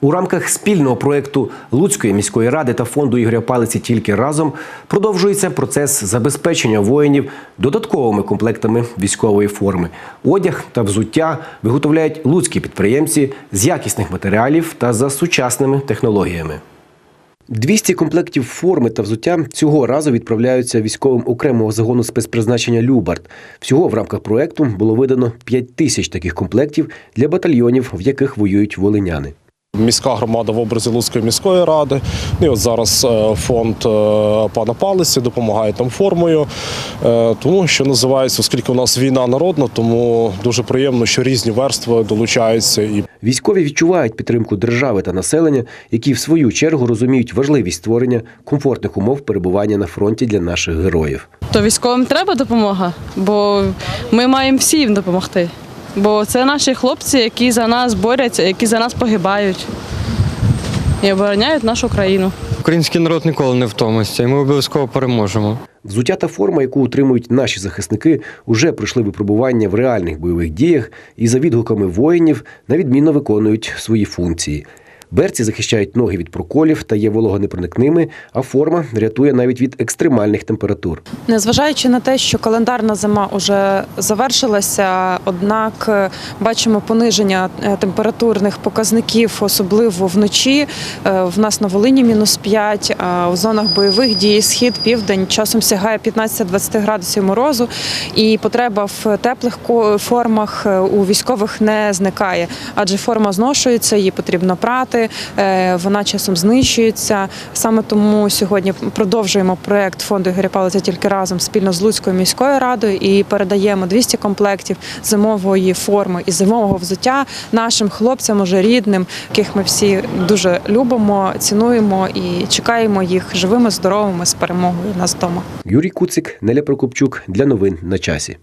У рамках спільного проєкту Луцької міської ради та фонду Ігоря Палиці тільки разом продовжується процес забезпечення воїнів додатковими комплектами військової форми. Одяг та взуття виготовляють луцькі підприємці з якісних матеріалів та за сучасними технологіями. 200 комплектів форми та взуття цього разу відправляються військовим окремого загону спецпризначення Любард. Всього в рамках проекту було видано 5 тисяч таких комплектів для батальйонів, в яких воюють волиняни. Міська громада в образі Луцької міської ради. І от зараз е, фонд е, пана Палиці допомагає там формою. Е, Тому що називається, оскільки у нас війна народна, тому дуже приємно, що різні верстви долучаються і Військові відчувають підтримку держави та населення, які в свою чергу розуміють важливість створення комфортних умов перебування на фронті для наших героїв. То військовим треба допомога, бо ми маємо всі їм допомогти. Бо це наші хлопці, які за нас борються, які за нас погибають і обороняють нашу країну. Український народ ніколи не втомиться, і ми обов'язково переможемо. Взуття та форма, яку утримують наші захисники, уже пройшли випробування в реальних бойових діях і за відгуками воїнів на відмінно виконують свої функції. Берці захищають ноги від проколів та є вологонепроникними, а форма рятує навіть від екстремальних температур. Незважаючи на те, що календарна зима вже завершилася, однак е, бачимо пониження е, температурних показників, особливо вночі. Е, В нас на Волині мінус 5, а в зонах бойових дій схід, південь часом сягає 15-20 градусів морозу, і потреба в теплих формах у військових не зникає, адже форма зношується, її потрібно прати, е, вона часом знищується. Саме тому сьогодні продовжуємо проект фонду Ігоря Палиця тільки разом спільно з Луцькою міською радою і передаємо 200 комплектів зимової форми і зимового взуття нашим хлопцям, уже рідним, яких ми всі дуже любимо, цінуємо і чекаємо їх живими, здоровими з перемогою нас вдома. Юрій Куцик, Неля Прокопчук для новин на часі.